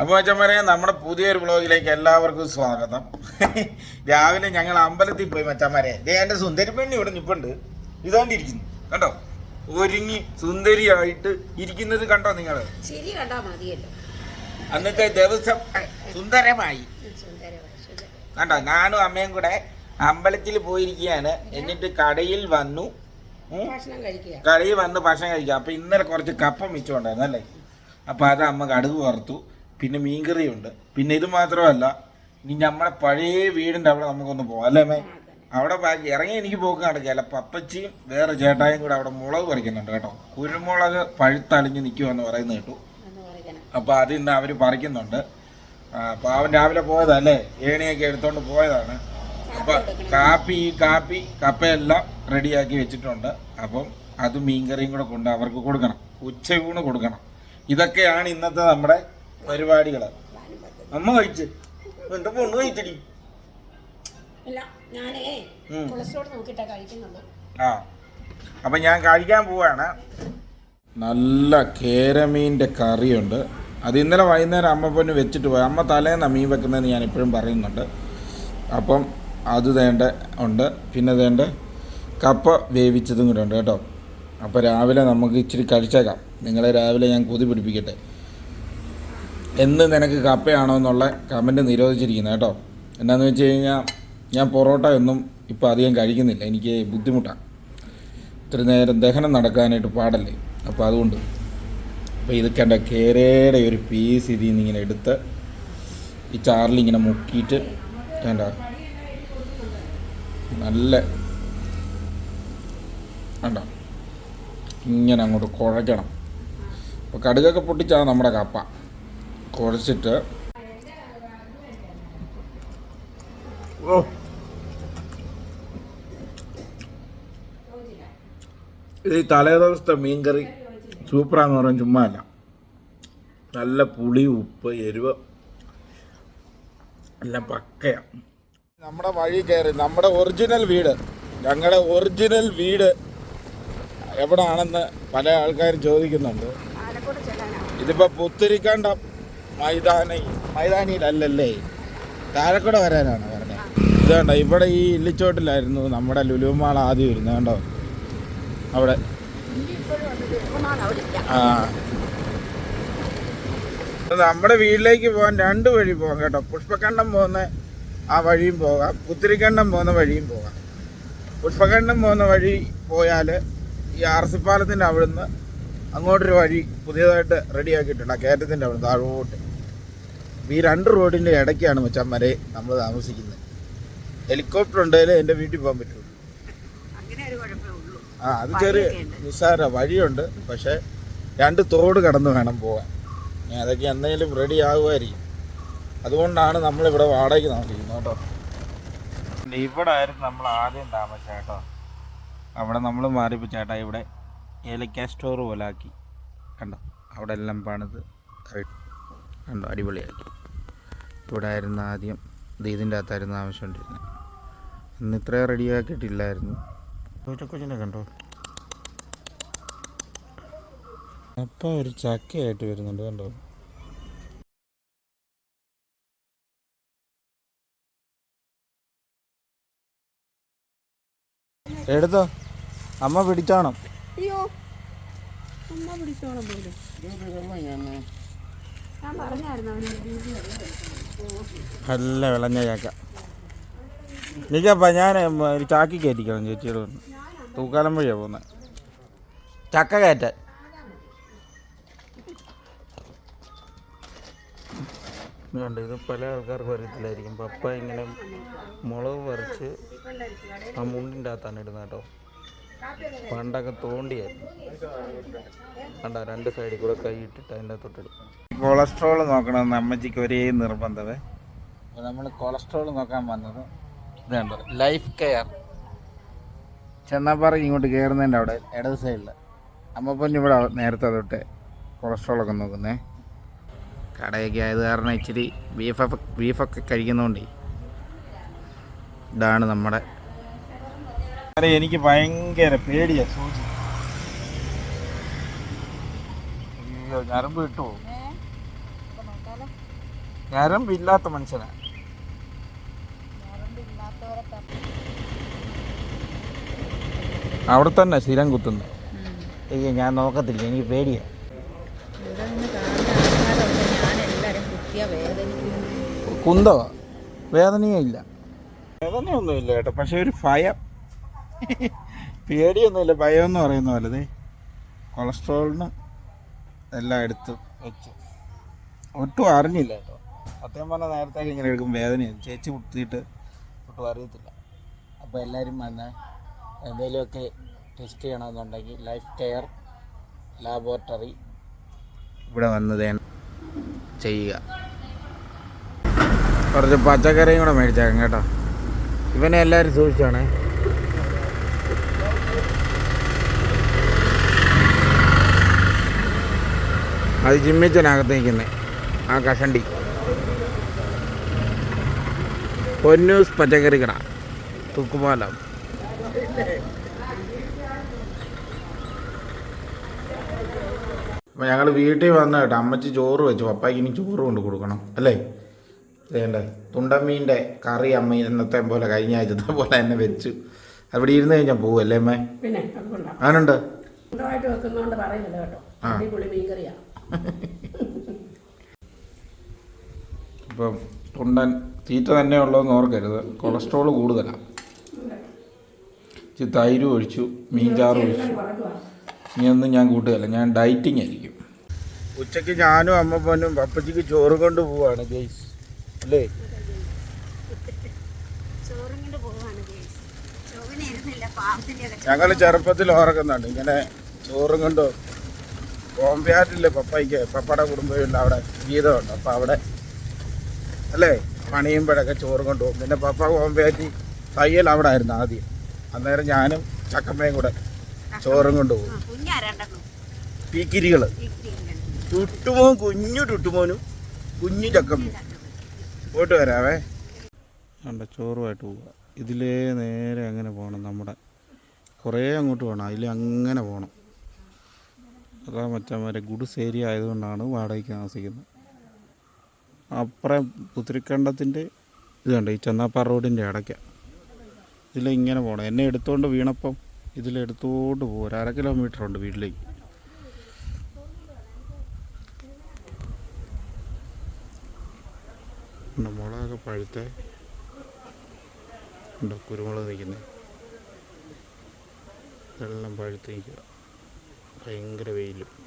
അപ്പോൾ അച്ഛന്മാരെ നമ്മുടെ പുതിയൊരു ബ്ലോഗിലേക്ക് എല്ലാവർക്കും സ്വാഗതം. രാവിലെ ഞങ്ങൾ അമ്പലത്തിൽ പോയി മച്ചന്മാരെ ദേ എന്റെ സുന്ദരി പെണ്ണി ഇവിടെ നിൽപ്പുണ്ട് ഇതാണ്ടിരിക്കുന്നു. കണ്ടോ? ഒരുങ്ങി സുന്ദരിയായിട്ട് ഇരിക്കുന്നത് കണ്ടോ നിങ്ങൾ ശരി കണ്ടാ മതിയല്ലോ. അന്നത്തെ ദിവസം സുന്ദരമായി. കണ്ടോ? ഞാനും അമ്മയും കൂടെ അമ്പലത്തിൽ പോയിരിക്കുകയാണ്. എന്നിട്ട് കടയിൽ വന്നു. കടയിൽ വന്ന് ഭക്ഷണം കഴിക്കുക. അപ്പൊ ഇന്നലെ കുറച്ച് കപ്പം മിച്ചമുണ്ടായിരുന്നു അല്ലേ? അപ്പൊ അത് അമ്മ കടുക് വറുത്തു. പിന്നെ മീൻകറിയുണ്ട്. പിന്നെ ഇത് മാത്രമല്ല ഇനി നമ്മുടെ പഴയ വീടിന്റെ അവിടെ നമുക്കൊന്ന് പോകാം അല്ലേ മേ അവിടെ ഇറങ്ങി എനിക്ക് പോക്ക് നടക്കുകയല്ല പപ്പച്ചിയും വേറെ ചേട്ടായും കൂടെ അവിടെ മുളക് പറിക്കുന്നുണ്ട് കേട്ടോ. കുരുമുളക് പഴുത്തളിഞ്ഞ് നിൽക്കുമെന്ന് പറയുന്നത് കേട്ടു. എന്ന് പറയണം അപ്പൊ അത് ഇന്ന് അവർ പറിക്കുന്നുണ്ട്. അപ്പോൾ അപ്പൊ അവൻ രാവിലെ പോയതല്ലേ? ഏണിയൊക്കെ എടുത്തോണ്ട് പോയതാണ്. അപ്പൊ കാപ്പി ഈ കാപ്പി കപ്പയെല്ലാം റെഡിയാക്കി വെച്ചിട്ടുണ്ട്. അപ്പം അത് മീൻകറിയും കൂടെ കൊണ്ട് അവർക്ക് കൊടുക്കണം. ഉച്ചയൂണ് കൊടുക്കണം. ഇതൊക്കെയാണ് ഇന്നത്തെ നമ്മുടെ പരിപാടികൾ അമ്മ കഴിച്ച്. എന്റെ പൊണ്ണ് കഴിച്ചടി. ഇല്ല ഞാനേ. കൊളസ്ട്രോൾ കഴിക്കുന്നുള്ളൂ ആ. അപ്പം ഞാൻ കഴിക്കാൻ പോവാണ്. നല്ല കേരമീന്റെ കറിയുണ്ട്. അത് ഇന്നലെ വൈകുന്നേരം അമ്മ പൊന്ന് വെച്ചിട്ട് പോയി. അമ്മ തലേന്ന മീൻ വെക്കുന്നതെന്ന് ഞാൻ ഇപ്പോഴും പറയുന്നുണ്ട്. അപ്പം അത് തേണ്ട ഉണ്ട്. പിന്നെ തേണ്ട കപ്പ വേവിച്ചതും കൂടെ ഉണ്ട് കേട്ടോ. അപ്പോൾ രാവിലെ നമുക്ക് ഇച്ചിരി കഴിച്ചേക്കാം. നിങ്ങളെ രാവിലെ ഞാൻ കൊതി പിടിപ്പിക്കട്ടെ. എന്ന് നിനക്ക് കപ്പയാണോ എന്നുള്ള കമന്റ് നിരോധിച്ചിരിക്കുന്നത് കേട്ടോ. എന്താണെന്ന് വെച്ച് കഴിഞ്ഞാൽ ഞാൻ പൊറോട്ട ഒന്നും ഇപ്പോൾ അധികം കഴിക്കുന്നില്ല. എനിക്ക് ബുദ്ധിമുട്ടാണ് ഇത്ര നേരം ദഹനം നടക്കാനായിട്ട് പാടല്ലേ. അപ്പോൾ അതുകൊണ്ട് അപ്പോൾ ഇത് കണ്ട കേരയുടെ ഒരു പീസ് ഇതിൽ നിന്ന് ഇങ്ങനെ എടുത്ത് ഈ ചാറിൽ ഇങ്ങനെ മുക്കിയിട്ട് വേണ്ട നല്ല വേണ്ട ഇങ്ങനെ അങ്ങോട്ട് കുഴയ്ക്കണം അപ്പോൾ കടുകൊക്കെ പൊട്ടിച്ചാണ് നമ്മുടെ കപ്പ. കുഴച്ചിട്ട്. ഓ. ഇത് ഈ തലേ ദിവസത്തെ മീൻകറി സൂപ്പറാന്ന് പറയാൻ ചുമ്മാ അല്ല നല്ല പുളി ഉപ്പ് എരിവ്. എല്ലാം പക്കയാണ് നമ്മുടെ വഴി കയറി നമ്മുടെ ഒറിജിനൽ വീട് ഞങ്ങളുടെ ഒറിജിനൽ വീട് എവിടാണെന്ന് പല ആൾക്കാരും ചോദിക്കുന്നുണ്ട്. ഇതിപ്പോ പുത്തിരിക്കണ്ടം മൈതാനി മൈതാനിയിലല്ലല്ലേ? താഴെക്കൂടെ വരാനാണ് പറഞ്ഞത്. ഇതുകൊണ്ട് ഇവിടെ ഈ ഇല്ലിച്ചോട്ടിലായിരുന്നു നമ്മുടെ ലുലുമാൾ ആദ്യം ഇരുന്നു കണ്ടോ? അവിടെ. ആ. നമ്മുടെ വീട്ടിലേക്ക് പോകാൻ രണ്ട് വഴി പോകാം കേട്ടോ. പുഷ്പകണ്ഠം പോകുന്ന ആ വഴിയും പോകാം. പുത്തിരിക്കണ്ഠം പോകുന്ന വഴിയും പോകാം. പുഷ്പകണ്ഠം പോകുന്ന വഴി പോയാൽ ഈ ആർസിപ്പാലത്തിന്റെ അവിടുന്ന് അങ്ങോട്ടൊരു വഴി പുതിയതായിട്ട് റെഡിയാക്കിയിട്ടുണ്ട്. ആ കയറ്റത്തിന്റെ അവിടെ താഴോട്ട്. ഈ രണ്ട് റോഡിന്റെ ഇടയ്ക്കാണ് മച്ചമ്മരെ നമ്മൾ താമസിക്കുന്നത്. ഹെലികോപ്റ്റർ ഉണ്ടെങ്കിൽ എന്റെ വീട്ടിൽ പോകാൻ പറ്റുള്ളൂ ആ അത് ചെറിയ നിസ്സാര വഴിയുണ്ട്. പക്ഷേ രണ്ട് തോട് കടന്ന് വേണം പോകാൻ. ഞാൻ അതൊക്കെ എന്തെങ്കിലും റെഡി ആകുമായിരിക്കും അതുകൊണ്ടാണ് നമ്മളിവിടെ വാടകയ്ക്ക് താമസിക്കുന്നത് കേട്ടോ. ഇവിടെ ആയിരുന്നു നമ്മൾ ആദ്യം താമസിച്ചേട്ടോ അവിടെ നമ്മൾ മാറിപ്പോ ചേട്ടാ ഇവിടെ ഏലക്ക സ്റ്റോർ പോലെ ആക്കി കണ്ടോ? അവിടെ എല്ലാം പണിത് കണ്ടോ? അടിപൊളിയാക്കി. ഇവിടെ ആയിരുന്നു ആദ്യം. ഇത് ഇതിന്റെ അകത്തായിരുന്നു ആവശ്യമുണ്ടിരുന്നത്. ഇന്ന് ഇത്രയും റെഡിയാക്കിയിട്ടില്ലായിരുന്നു. കൊച്ചനെ കണ്ടോ? അപ്പം ഒരു ചക്കയായിട്ട് വരുന്നുണ്ട് കണ്ടോ? എടുത്തോ. അമ്മ പിടിച്ചാണോ. അമ്മ പിടിച്ചോളം പോലെ. ഞാൻ പറഞ്ഞായിരുന്നു അവന് നല്ല വിളഞ്ഞ ചാക്ക. നിൽക്കപ്പ ഞാൻ ചാക്കി കയറ്റിക്കണം ചേച്ചിയോട് തൂക്കാലം വഴിയാണ് പോകുന്നത് ചക്ക കയറ്റാൻ കണ്ട് ഇത് പല ആൾക്കാർക്ക് അറിയത്തില്ലായിരിക്കും. പപ്പ ഇങ്ങനെ മുളക് പറിച്ച് ആ മുണ്ടിന്റെ അകത്താണ് ഇടുന്നത് കേട്ടോ. പണ്ടൊക്കെ തോണ്ടിയായിരുന്നു. കണ്ട രണ്ട് സൈഡിൽ കൂടെ കൈ ഇട്ടിട്ട് അതിന്റെ തൊട്ടിടും. കൊളസ്ട്രോൾ നോക്കണമെന്ന് അമ്മച്ചിക്ക് ഒരേ നിർബന്ധമേ നമ്മൾ കൊളസ്ട്രോൾ നോക്കാൻ വന്നത് ഇതുണ്ട്. ലൈഫ് കെയർ ചെന്നാപ്പാറ ഇങ്ങോട്ട് കയറുന്നതിന്റെ അവിടെ ഇടത് സൈഡിൽ അമ്മ പൊന്നു ഇവിടെ നേരത്തെ തൊട്ട് കൊളസ്ട്രോളൊക്കെ നോക്കുന്നേ. കടയൊക്കെ ആയത് കാരണം ഇച്ചിരി ബീഫൊക്കെ ബീഫൊക്കെ കഴിക്കുന്നതുകൊണ്ടേ ഇതാണ് നമ്മുടെ എനിക്ക് ഭയങ്കര പേടിയാ സൂചി. അയ്യോ ഞരമ്പ് കിട്ടുമോ ഞരമ്പില്ലാത്ത മനുഷ്യനാ. അവിടെ തന്നെ സ്ഥിരം കുത്തുന്നു. അയ്യോ ഞാൻ നോക്കത്തില്ല എനിക്ക് പേടിയാ. കുന്തവാ. വേദനയും ഇല്ല. വേദനയൊന്നുമില്ല കേട്ടോ പക്ഷെ ഒരു ഭയം. പേടിയൊന്നുമില്ല ഭയമെന്ന് പറയുന്ന പോലെ കൊളസ്ട്രോളിന് കൊളസ്ട്രോളിനും എല്ലാം എടുത്തു വെച്ചു. ഒട്ടും അറിഞ്ഞില്ല കേട്ടോ. സത്യം പറഞ്ഞാൽ നേരത്തെ ഇങ്ങനെ എടുക്കും വേദനയാണ് ചേച്ചി കുത്തിയിട്ട് ഒട്ടും അറിയത്തില്ല. അപ്പോൾ എല്ലാവരും വന്ന് എന്തെങ്കിലുമൊക്കെ ടെസ്റ്റ് ചെയ്യണമെന്നുണ്ടെങ്കിൽ ലൈഫ് കെയർ ലാബോറട്ടറി ഇവിടെ വന്നത് ചെയ്യുക. കുറച്ച് പച്ചക്കറിയും കൂടെ മേടിച്ചേക്കാം കേട്ടോ. ഇവനെ എല്ലാവരും സൂക്ഷിച്ചാണേ. അത് ജിമ്മിച്ചനകത്ത് നിൽക്കുന്നത് ആ കഷണ്ടി. പൊന്നൂസ് പച്ചക്കറി കട തൂക്കുപാലം. അപ്പം ഞങ്ങൾ വീട്ടിൽ വന്ന കേട്ടോ അമ്മച്ചി ചോറ് വെച്ചു. പപ്പായ്ക്ക് ഇനി ചോറ് കൊണ്ട് കൊടുക്കണം അല്ലേ? ചെയ്യണ്ടേ തുണ്ടമ്മീന്റെ കറി അമ്മ ഇന്നത്തെ പോലെ കഴിഞ്ഞ ആഴ്ചത്തെ പോലെ തന്നെ വെച്ചു. അവിടെ ഇരുന്ന് കഴിഞ്ഞാൽ പോവല്ലേ അമ്മേ? പിന്നെ അത് കൊള്ളാം അങ്ങനുണ്ട് ആ. അടിപൊളി മീൻകറിയാ ഇപ്പം തുണ്ടൻ തീറ്റ തന്നെ ഉള്ളതെന്ന് ഓർക്കരുത്. കൊളസ്ട്രോൾ കൂടുതലാണ് ഇച്ചിരി തൈര് ഒഴിച്ചു മീൻചാറ് ഒഴിച്ചു. ഇനിയൊന്നും ഞാൻ കൂട്ടുകയല്ല. ഞാൻ ഡയറ്റിംഗ് ആയിരിക്കും. ഉച്ചയ്ക്ക് ഞാനും അമ്മ പൊന്നും പപ്പച്ചിക്ക് ചോറ് കൊണ്ട് പോവാണ് ജയ്സ് അല്ലേ? ഞങ്ങൾ ചെറുപ്പത്തിൽ ഓർക്കുന്നുണ്ട് ഇങ്ങനെ ചോറും കൊണ്ട് ബോംബെയാറ്റില്ലേ പപ്പയ്ക്ക് പപ്പയുടെ കുടുംബമില്ല അവിടെ ഗീതമുണ്ട് അപ്പം അവിടെ അല്ലേ? പണിയുമ്പോഴൊക്കെ ചോറ് കൊണ്ടുപോകും. പിന്നെ പപ്പ ബോംബെയാറ്റി തയ്യൽ അവിടെ ആയിരുന്നു ആദ്യം. അന്നേരം ഞാനും ചക്കമ്മയും കൂടെ ചോറും കൊണ്ടുപോകും. പീക്കിരികൾ ചുട്ടുമോൻ കുഞ്ഞു ചുട്ടുമോനും കുഞ്ഞു ചക്കമ്മയും. പോയിട്ട് വരാവേ. കണ്ട ചോറുമായിട്ട് പോവുക. ഇതിലേ നേരെ അങ്ങനെ പോകണം നമ്മുടെ. കുറേ അങ്ങോട്ട് പോകണം. അതിൽ അങ്ങനെ പോകണം. അതാ മറ്റന്മാരെ ഗുഡ്സ് ഏരിയ ആയതുകൊണ്ടാണ് വാടകയ്ക്ക് താമസിക്കുന്നത്. അപ്പുറം പുത്തിരിക്കണ്ടത്തിന്റെ ഇതുണ്ട് ഈ ചെന്നാപ്പാറ റോഡിന്റെ ഇടയ്ക്ക ഇതിലിങ്ങനെ പോകണം എന്നെ എടുത്തുകൊണ്ട് വീണപ്പം ഇതിലെടുത്തോണ്ട് പോകും ഒരു അര കിലോമീറ്റർ ഉണ്ട് വീട്ടിലേക്ക്. മുളകൊക്കെ പഴുത്തെ. ഉണ്ടോ കുരുമുളക് നിൽക്കുന്നത് വെള്ളം പഴുത്ത് നിൽക്കുക. ഭയങ്കര വെയിലും.